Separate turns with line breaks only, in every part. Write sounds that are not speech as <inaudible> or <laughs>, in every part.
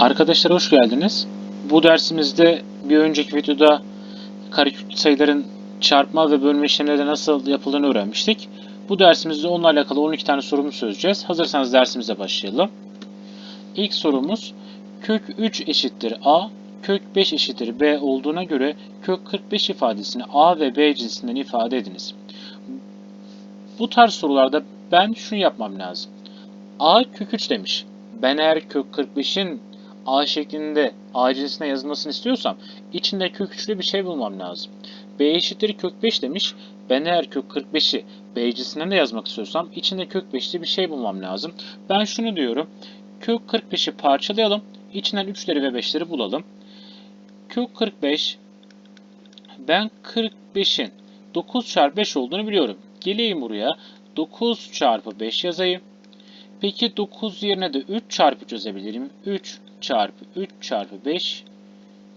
Arkadaşlar hoş geldiniz. Bu dersimizde bir önceki videoda karekök sayıların çarpma ve bölme işlemleri nasıl yapıldığını öğrenmiştik. Bu dersimizde onunla alakalı 12 tane sorumuz çözeceğiz. Hazırsanız dersimize başlayalım. İlk sorumuz kök 3 eşittir a, kök 5 eşittir b olduğuna göre kök 45 ifadesini a ve b cinsinden ifade ediniz. Bu tarz sorularda ben şunu yapmam lazım. a kök 3 demiş. Ben eğer kök 45'in a şeklinde a cinsine yazılmasını istiyorsam içinde kök 3'lü bir şey bulmam lazım. b eşittir kök 5 demiş. Ben eğer kök 45'i b cinsinden de yazmak istiyorsam içinde kök 5'li bir şey bulmam lazım. Ben şunu diyorum. Kök 45'i parçalayalım. İçinden 3'leri ve 5'leri bulalım. Kök 45 ben 45'in 9 çarpı 5 olduğunu biliyorum. Geleyim buraya. 9 çarpı 5 yazayım. Peki 9 yerine de 3 çarpı 3 yazabilirim. 3 çarpı 3 çarpı 5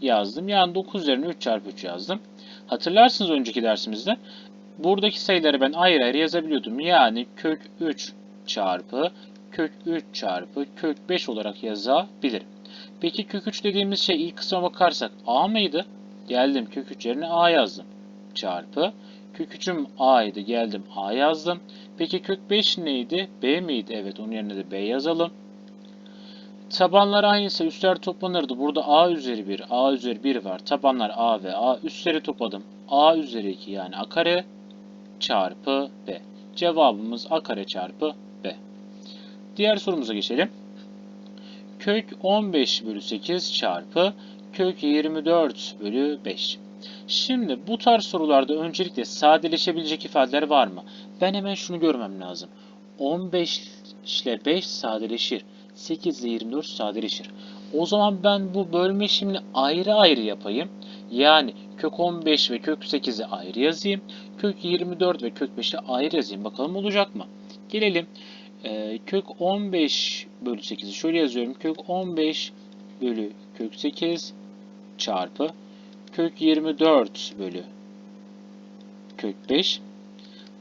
yazdım. Yani 9 yerine 3 çarpı 3 yazdım. Hatırlarsınız önceki dersimizde. Buradaki sayıları ben ayrı ayrı yazabiliyordum. Yani kök 3 çarpı kök 3 çarpı kök 5 olarak yazabilirim. Peki kök 3 dediğimiz şey ilk kısma bakarsak a mıydı? Geldim kök 3 yerine a yazdım. Çarpı kök 3'üm a'ydı. Geldim a yazdım. Peki kök 5 neydi? B miydi? Evet onun yerine de B yazalım. Tabanlar aynıysa üstler toplanırdı. Burada A üzeri 1, A üzeri 1 var. Tabanlar A ve A. Üstleri topladım. A üzeri 2 yani A kare çarpı B. Cevabımız A kare çarpı B. Diğer sorumuza geçelim. Kök 15 bölü 8 çarpı kök 24 bölü 5. Şimdi bu tarz sorularda öncelikle sadeleşebilecek ifadeler var mı? Ben hemen şunu görmem lazım. 15 ile 5 sadeleşir. 8 ile 24 sadeleşir. O zaman ben bu bölme işlemini ayrı ayrı yapayım. Yani kök 15 ve kök 8'i ayrı yazayım. Kök 24 ve kök 5'i ayrı yazayım. Bakalım olacak mı? Gelelim. Ee, kök 15 bölü 8'i şöyle yazıyorum. Kök 15 bölü kök 8 çarpı kök 24 bölü kök 5.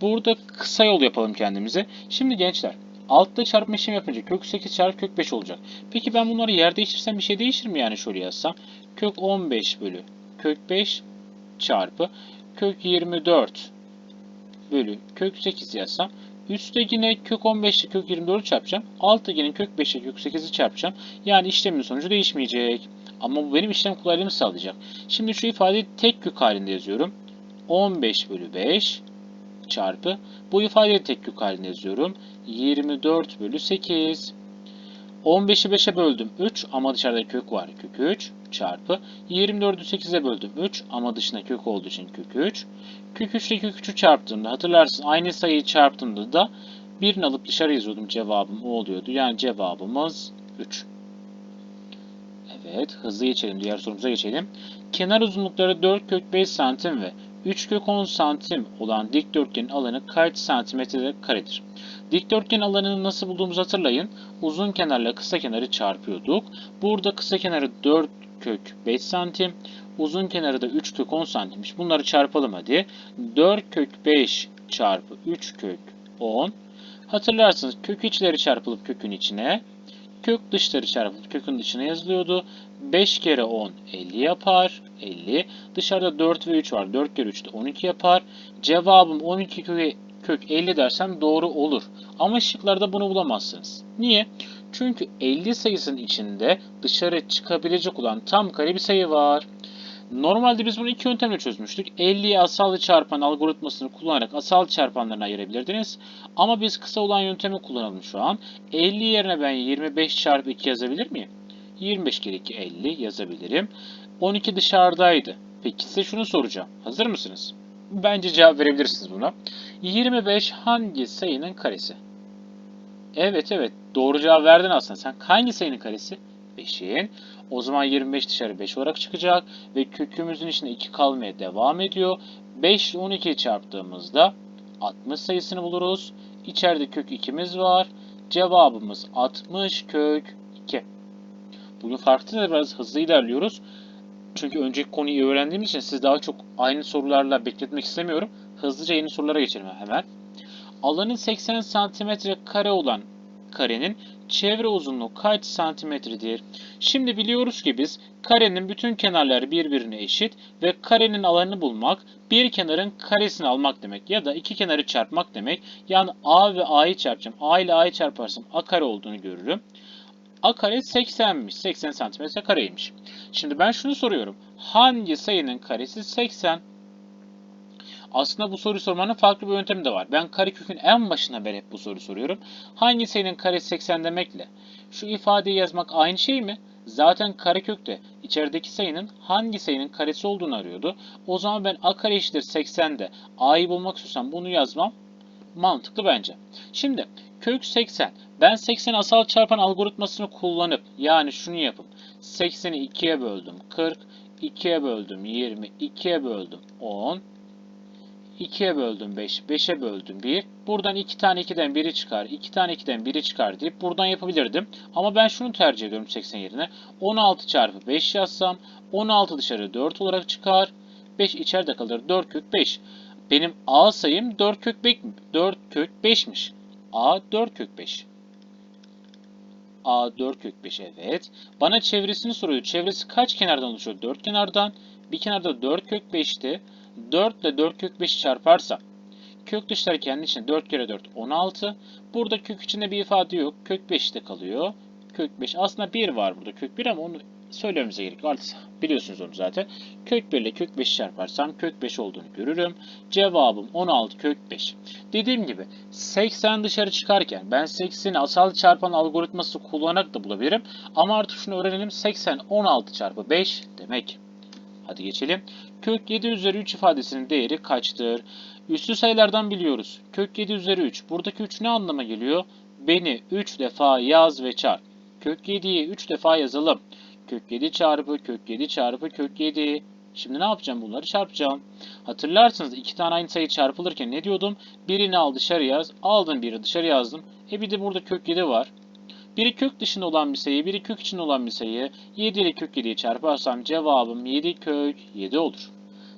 Burada kısa yol yapalım kendimize. Şimdi gençler altta çarpma işlemi yapınca kök 8 çarpı kök 5 olacak. Peki ben bunları yer değiştirsem bir şey değişir mi yani şöyle yazsam? Kök 15 bölü kök 5 çarpı kök 24 bölü kök 8 yazsam Üstte yine kök 15 ile kök 24'ü çarpacağım. Altta yine kök 5 ile kök 8'i çarpacağım. Yani işlemin sonucu değişmeyecek. Ama bu benim işlem kolaylığımı sağlayacak. Şimdi şu ifadeyi tek kök halinde yazıyorum. 15 bölü 5 çarpı. Bu ifadeyi tek kök halinde yazıyorum. 24 bölü 8. 15'i 5'e böldüm 3 ama dışarıda kök var. Kök 3 çarpı. 24'ü 8'e böldüm 3 ama dışında kök olduğu için kök 3. Kök 3 ile kök 3'ü çarptığımda hatırlarsınız aynı sayıyı çarptığımda da birini alıp dışarı yazıyordum cevabım o oluyordu. Yani cevabımız 3. Evet hızlı geçelim diğer sorumuza geçelim. Kenar uzunlukları 4 kök 5 santim ve 3 kök 10 santim olan dikdörtgenin alanı kaç santimetre karedir? Dikdörtgen alanını nasıl bulduğumuzu hatırlayın. Uzun kenarla kısa kenarı çarpıyorduk. Burada kısa kenarı 4 kök 5 santim. Uzun kenarı da 3 kök 10 santimmiş. Bunları çarpalım hadi. 4 kök 5 çarpı 3 kök 10. Hatırlarsınız kök içleri çarpılıp kökün içine. Kök dışları çarpılıp kökün dışına yazılıyordu. 5 kere 10 50 yapar. 50. Dışarıda 4 ve 3 var. 4 kere 3 de 12 yapar. Cevabım 12 kök, kök 50 dersem doğru olur. Ama şıklarda bunu bulamazsınız. Niye? Çünkü 50 sayısının içinde dışarı çıkabilecek olan tam kare bir sayı var. Normalde biz bunu iki yöntemle çözmüştük. 50'yi asal çarpan algoritmasını kullanarak asal çarpanlarına ayırabilirdiniz. Ama biz kısa olan yöntemi kullanalım şu an. 50 yerine ben 25 çarpı 2 yazabilir miyim? 25 kere 2 50 yazabilirim. 12 dışarıdaydı. Peki size şunu soracağım. Hazır mısınız? Bence cevap verebilirsiniz buna. 25 hangi sayının karesi? Evet evet doğru cevap verdin aslında. Sen hangi sayının karesi? 5'in. O zaman 25 dışarı 5 olarak çıkacak. Ve kökümüzün içinde 2 kalmaya devam ediyor. 5 ile 12'yi çarptığımızda 60 sayısını buluruz. İçeride kök 2'miz var. Cevabımız 60 kök 2. Bugün farklı biraz hızlı ilerliyoruz. Çünkü önceki konuyu öğrendiğimiz için siz daha çok aynı sorularla bekletmek istemiyorum. Hızlıca yeni sorulara geçelim hemen. Alanı 80 santimetre kare olan karenin çevre uzunluğu kaç santimetredir? Şimdi biliyoruz ki biz karenin bütün kenarları birbirine eşit ve karenin alanını bulmak bir kenarın karesini almak demek ya da iki kenarı çarpmak demek. Yani A ve A'yı çarpacağım. A ile A'yı çarparsam A kare olduğunu görürüm. A kare 80'miş. 80 santimetre kareymiş. Şimdi ben şunu soruyorum. Hangi sayının karesi 80? Aslında bu soruyu sormanın farklı bir yöntemi de var. Ben karekökün en başına ben hep bu soruyu soruyorum. Hangi sayının karesi 80 demekle şu ifadeyi yazmak aynı şey mi? Zaten karekökte içerideki sayının hangi sayının karesi olduğunu arıyordu. O zaman ben a kare eşittir 80'de a'yı bulmak istiyorsam bunu yazmam mantıklı bence. Şimdi kök 80. Ben 80 asal çarpan algoritmasını kullanıp yani şunu yapıp 80'i 2'ye böldüm 40, 2'ye böldüm 20, 2'ye böldüm 10, 2'ye böldüm 5, 5'e böldüm 1. Buradan 2 tane 2'den biri çıkar, 2 tane 2'den biri çıkar deyip buradan yapabilirdim. Ama ben şunu tercih ediyorum 80 yerine. 16 çarpı 5 yazsam 16 dışarı 4 olarak çıkar. 5 içeride kalır. 4 kök 5. Benim A sayım 4 kök 5, 4 kök 5'miş. A 4 kök 5. A 4 kök 5 evet. Bana çevresini soruyor. Çevresi kaç kenardan oluşuyor? 4 kenardan. Bir kenarda 4 kök 5'ti. 4 ile 4 kök 5'i çarparsam kök dışları kendi içinde 4 kere 4 16. Burada kök içinde bir ifade yok. Kök 5 de kalıyor. Kök 5 aslında 1 var burada kök 1 ama onu söylememize gerek yok. Biliyorsunuz onu zaten. Kök 1 ile kök 5'i çarparsam kök 5 olduğunu görürüm. Cevabım 16 kök 5. Dediğim gibi 80 dışarı çıkarken ben 80'i asal çarpan algoritması kullanarak da bulabilirim. Ama artık şunu öğrenelim. 80 16 çarpı 5 demek. Hadi geçelim. Kök 7 üzeri 3 ifadesinin değeri kaçtır? Üslü sayılardan biliyoruz. Kök 7 üzeri 3. Buradaki 3 ne anlama geliyor? Beni 3 defa yaz ve çarp. Kök 7'yi 3 defa yazalım. Kök 7 çarpı kök 7 çarpı kök 7. Şimdi ne yapacağım? Bunları çarpacağım. Hatırlarsınız iki tane aynı sayı çarpılırken ne diyordum? Birini al dışarı yaz. Aldım biri dışarı yazdım. E bir de burada kök 7 var. Biri kök dışında olan bir sayı, biri kök içinde olan bir sayı. 7 ile kök 7'yi çarparsam cevabım 7 kök 7 olur.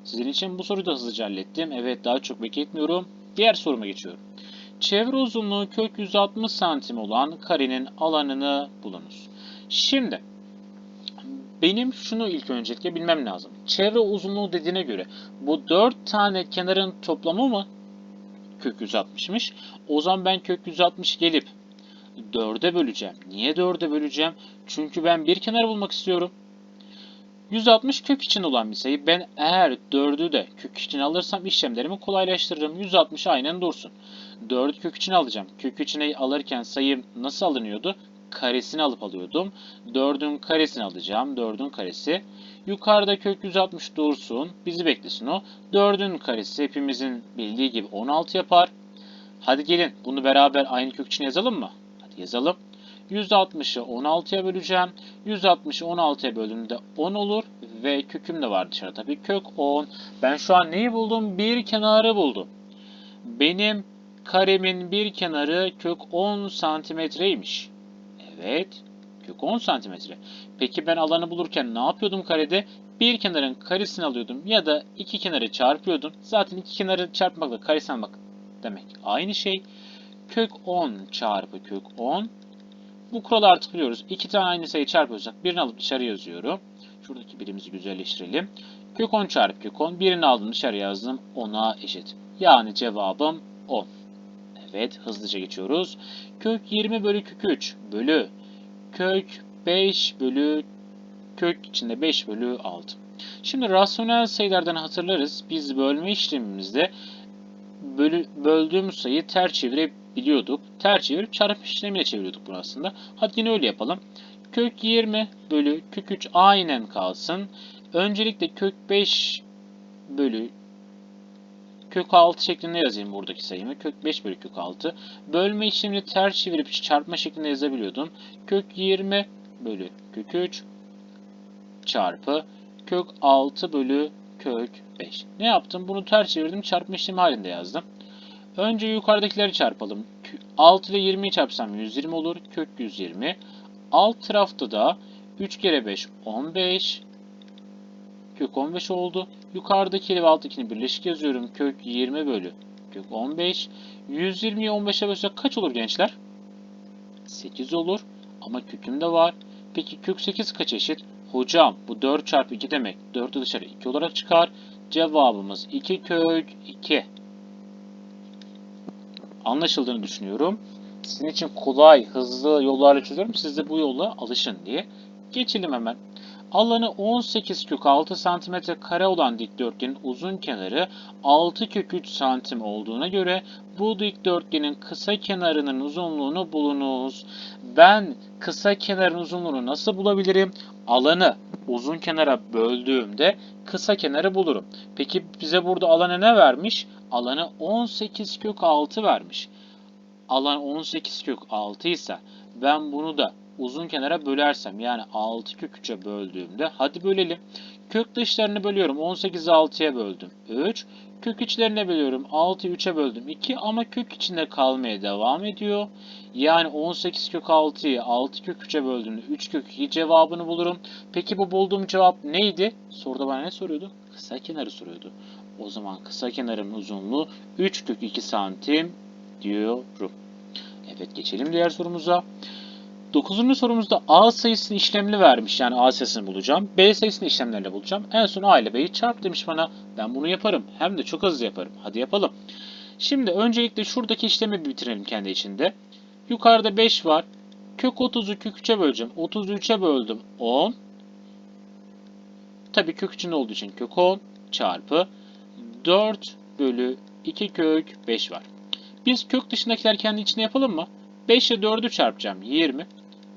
Sizin için bu soruyu da hızlıca hallettim. Evet daha çok bekletmiyorum. Diğer soruma geçiyorum. Çevre uzunluğu kök 160 santim olan karenin alanını bulunuz. Şimdi benim şunu ilk öncelikle bilmem lazım. Çevre uzunluğu dediğine göre bu 4 tane kenarın toplamı mı kök 160'mış? O zaman ben kök 160 gelip 4'e böleceğim. Niye 4'e böleceğim? Çünkü ben bir kenar bulmak istiyorum. 160 kök için olan bir sayı. Ben eğer 4'ü de kök için alırsam işlemlerimi kolaylaştırırım. 160 aynen dursun. 4'ü kök için alacağım. Kök içine alırken sayı nasıl alınıyordu? Karesini alıp alıyordum. 4'ün karesini alacağım. 4'ün karesi. Yukarıda kök 160 dursun. Bizi beklesin o. 4'ün karesi hepimizin bildiği gibi 16 yapar. Hadi gelin bunu beraber aynı kök için yazalım mı? Hadi yazalım. 160'ı 16'ya böleceğim. 160'ı 16'ya böldüğümde 10 olur. Ve köküm de var dışarıda tabii. Kök 10. Ben şu an neyi buldum? Bir kenarı buldum. Benim karemin bir kenarı kök 10 santimetreymiş. Evet. Kök 10 santimetre. Peki ben alanı bulurken ne yapıyordum karede? Bir kenarın karesini alıyordum ya da iki kenarı çarpıyordum. Zaten iki kenarı çarpmakla karesini almak demek aynı şey. Kök 10 çarpı kök 10 bu kuralı artık biliyoruz. İki tane aynı sayı çarpıyorsak birini alıp dışarı yazıyorum. Şuradaki birimizi güzelleştirelim. Kök 10 çarpı kök 10. Birini aldım dışarı yazdım. 10'a eşit. Yani cevabım 10. Evet hızlıca geçiyoruz. Kök 20 bölü kök 3 bölü kök 5 bölü kök içinde 5 bölü 6. Şimdi rasyonel sayılardan hatırlarız. Biz bölme işlemimizde bölü, böldüğümüz sayıyı ters çevirebiliyorduk. Ters çevirip çarpım işlemiyle çeviriyorduk bunu aslında. Hadi yine öyle yapalım. Kök 20 bölü kök 3 aynen kalsın. Öncelikle kök 5 bölü kök 6 şeklinde yazayım buradaki sayımı. Kök 5 bölü kök 6. Bölme işlemini ters çevirip çarpma şeklinde yazabiliyordum. Kök 20 bölü kök 3 çarpı kök 6 bölü kök 5. Ne yaptım? Bunu ters çevirdim. Çarpma işlemi halinde yazdım. Önce yukarıdakileri çarpalım. 6 ile 20'yi çarpsam 120 olur. Kök 120. Alt tarafta da 3 kere 5 15. Kök 15 oldu. Yukarıdaki ve alttakini birleşik yazıyorum. Kök 20 bölü kök 15. 120'yi 15'e bölsek kaç olur gençler? 8 olur. Ama köküm de var. Peki kök 8 kaç eşit? Hocam bu 4 çarpı 2 demek. 4'ü dışarı 2 olarak çıkar. Cevabımız 2 kök 2. Anlaşıldığını düşünüyorum. Sizin için kolay, hızlı yollarla çözüyorum. Siz de bu yolla alışın diye. Geçelim hemen. Alanı 18 kök 6 cm kare olan dikdörtgenin uzun kenarı 6 kök 3 santim olduğuna göre bu dikdörtgenin kısa kenarının uzunluğunu bulunuz. Ben kısa kenarın uzunluğunu nasıl bulabilirim? Alanı uzun kenara böldüğümde kısa kenarı bulurum. Peki bize burada alanı ne vermiş? Alanı 18 kök 6 vermiş. Alan 18 kök 6 ise ben bunu da uzun kenara bölersem yani 6 kök 3'e böldüğümde hadi bölelim. Kök dışlarını bölüyorum. 18'i 6'ya böldüm. 3. Kök içlerine bölüyorum. 6'yı 3'e böldüm. 2 ama kök içinde kalmaya devam ediyor. Yani 18 kök 6'yı 6 kök 3'e böldüğümde 3 kök 2 cevabını bulurum. Peki bu bulduğum cevap neydi? Soruda bana ne soruyordu? Kısa kenarı soruyordu. O zaman kısa kenarın uzunluğu 3 kök 2 santim diyorum. Evet geçelim diğer sorumuza. 9. sorumuzda A sayısını işlemli vermiş. Yani A sayısını bulacağım. B sayısını işlemlerle bulacağım. En son A ile B'yi çarp demiş bana. Ben bunu yaparım. Hem de çok hızlı yaparım. Hadi yapalım. Şimdi öncelikle şuradaki işlemi bitirelim kendi içinde. Yukarıda 5 var. Kök 30'u kök 3'e böleceğim. 30'u 3'e böldüm. 10. Tabii kök içinde olduğu için kök 10 çarpı 4 bölü 2 kök 5 var. Biz kök dışındakiler kendi içinde yapalım mı? 5 ile 4'ü çarpacağım. 20.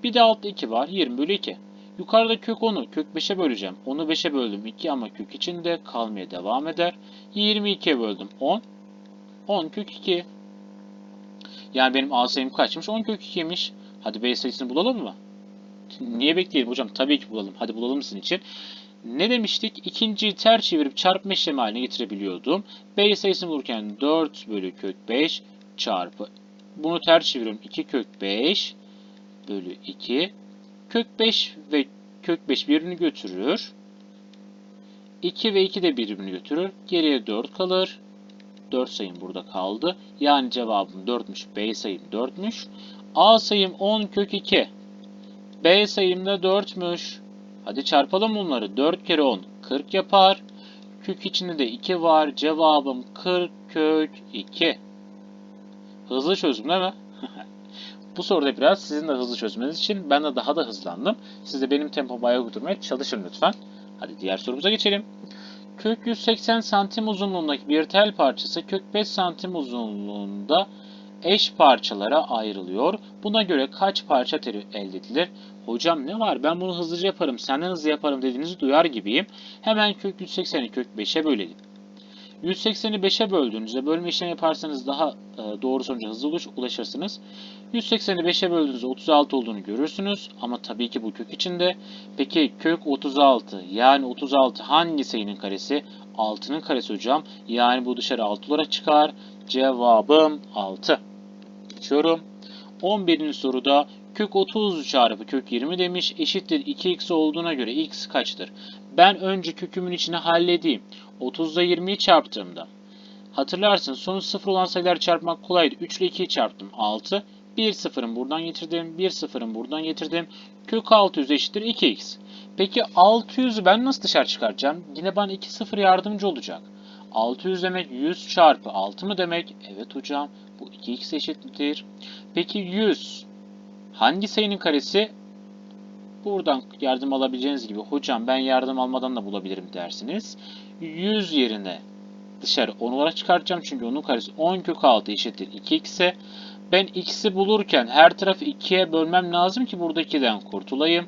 Bir de altta 2 var. 20 bölü 2. Yukarıda kök 10'u kök 5'e böleceğim. 10'u 5'e böldüm 2 ama kök içinde kalmaya devam eder. 22'ye böldüm 10. 10 kök 2. Yani benim A sayım kaçmış? 10 kök 2'ymiş. Hadi B sayısını bulalım mı? Niye bekleyelim hocam? Tabii ki bulalım. Hadi bulalım sizin için. Ne demiştik? İkinciyi ters çevirip çarpma işlemi haline getirebiliyordum. B sayısını bulurken 4 bölü kök 5 çarpı. Bunu ters çeviriyorum. 2 kök 5 bölü 2. Kök 5 ve kök 5 birbirini götürür. 2 ve 2 de birbirini götürür. Geriye 4 kalır. 4 sayım burada kaldı. Yani cevabım 4'müş. B sayım 4'müş. A sayım 10 kök 2. B sayım da 4'müş. Hadi çarpalım bunları. 4 kere 10 40 yapar. Kök içinde de 2 var. Cevabım 40 kök 2. Hızlı çözüm değil mi? <laughs> Bu soruda biraz sizin de hızlı çözmeniz için ben de daha da hızlandım. Siz de benim tempomu ayak uydurmaya çalışın lütfen. Hadi diğer sorumuza geçelim. Kök 180 santim uzunluğundaki bir tel parçası kök 5 santim uzunluğunda eş parçalara ayrılıyor. Buna göre kaç parça tel elde edilir? Hocam ne var ben bunu hızlıca yaparım senden hızlı yaparım dediğinizi duyar gibiyim. Hemen kök 180'i kök 5'e bölelim. 180'i 5'e böldüğünüzde bölme işlemi yaparsanız daha e, doğru sonuca hızlı ulaşırsınız. 180'i 5'e böldüğünüzde 36 olduğunu görürsünüz. Ama tabii ki bu kök içinde. Peki kök 36 yani 36 hangi sayının karesi? 6'nın karesi hocam. Yani bu dışarı 6 olarak çıkar. Cevabım 6. Geçiyorum. 11. soruda kök 30 çarpı kök 20 demiş. Eşittir 2x olduğuna göre x kaçtır? Ben önce kökümün içine halledeyim. 30 ile 20'yi çarptığımda. Hatırlarsın sonu 0 olan sayılar çarpmak kolaydı. 3 ile 2'yi çarptım 6. 1 sıfırın buradan getirdim. 1 sıfırın buradan getirdim. Kök 600 eşittir 2x. Peki 600'ü ben nasıl dışarı çıkartacağım? Yine bana 2 sıfır yardımcı olacak. 600 demek 100 çarpı 6 mı demek? Evet hocam. Bu 2x eşittir. Peki 100 hangi sayının karesi? Buradan yardım alabileceğiniz gibi hocam ben yardım almadan da bulabilirim dersiniz. 100 yerine dışarı 10 olarak çıkartacağım. Çünkü onun karesi 10 kök 6 eşittir 2x'e. Ben x'i bulurken her tarafı 2'ye bölmem lazım ki buradakiden kurtulayım.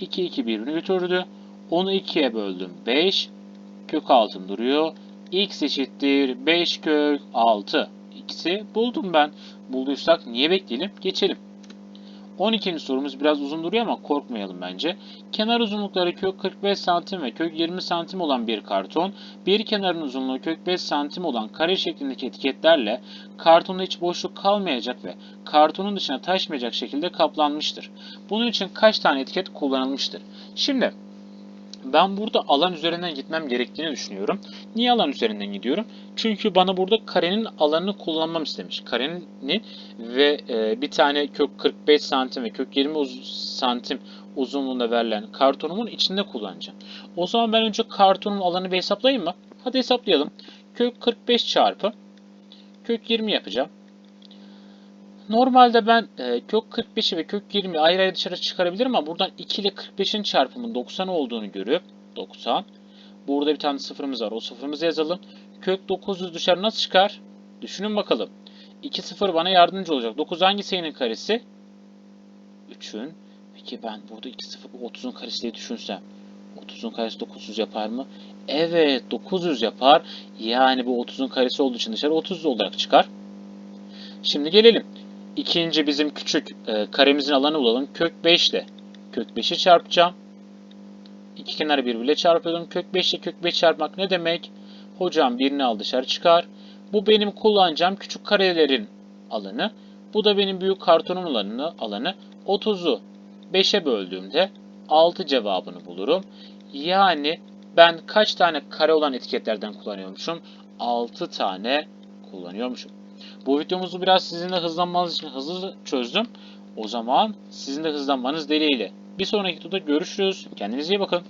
2 2 birbirini götürdü. Onu 2'ye böldüm. 5 kök 6'm duruyor. x eşittir 5 kök 6. X'i buldum ben. Bulduysak niye bekleyelim? Geçelim. 12. sorumuz biraz uzun duruyor ama korkmayalım bence. Kenar uzunlukları kök 45 santim ve kök 20 santim olan bir karton, bir kenarın uzunluğu kök 5 santim olan kare şeklindeki etiketlerle kartonda hiç boşluk kalmayacak ve kartonun dışına taşmayacak şekilde kaplanmıştır. Bunun için kaç tane etiket kullanılmıştır? Şimdi Ben burada alan üzerinden gitmem gerektiğini düşünüyorum. Niye alan üzerinden gidiyorum? Çünkü bana burada karenin alanını kullanmam istemiş. Karenin ve e, bir tane kök 45 santim ve kök 20 uz- santim uzunluğunda verilen kartonumun içinde kullanacağım. O zaman ben önce kartonun alanı bir hesaplayayım mı? Hadi hesaplayalım. Kök 45 çarpı kök 20 yapacağım. Normalde ben e, kök 45'i ve kök 20'yi ayrı ayrı dışarı çıkarabilirim ama buradan 2 ile 45'in çarpımının 90 olduğunu görüp 90. Burada bir tane sıfırımız var. O sıfırımızı yazalım. Kök 900 dışarı nasıl çıkar? Düşünün bakalım. 2 sıfır bana yardımcı olacak. 9 hangi sayının karesi? 3'ün. Peki ben burada 2 sıfır 30'un karesi diye düşünsem. 30'un karesi 900 yapar mı? Evet 900 yapar. Yani bu 30'un karesi olduğu için dışarı 30 olarak çıkar. Şimdi gelelim. İkinci bizim küçük e, karemizin alanı bulalım. Kök 5 ile kök 5'i çarpacağım. İki kenarı birbiriyle çarpıyordum. Kök 5 ile kök 5 çarpmak ne demek? Hocam birini al dışarı çıkar. Bu benim kullanacağım küçük karelerin alanı. Bu da benim büyük kartonun alanı. alanı. 30'u 5'e böldüğümde 6 cevabını bulurum. Yani ben kaç tane kare olan etiketlerden kullanıyormuşum? 6 tane kullanıyormuşum. Bu videomuzu biraz sizinle hızlanmanız için hızlı çözdüm. O zaman sizin de hızlanmanız dileğiyle. Bir sonraki videoda görüşürüz. Kendinize iyi bakın.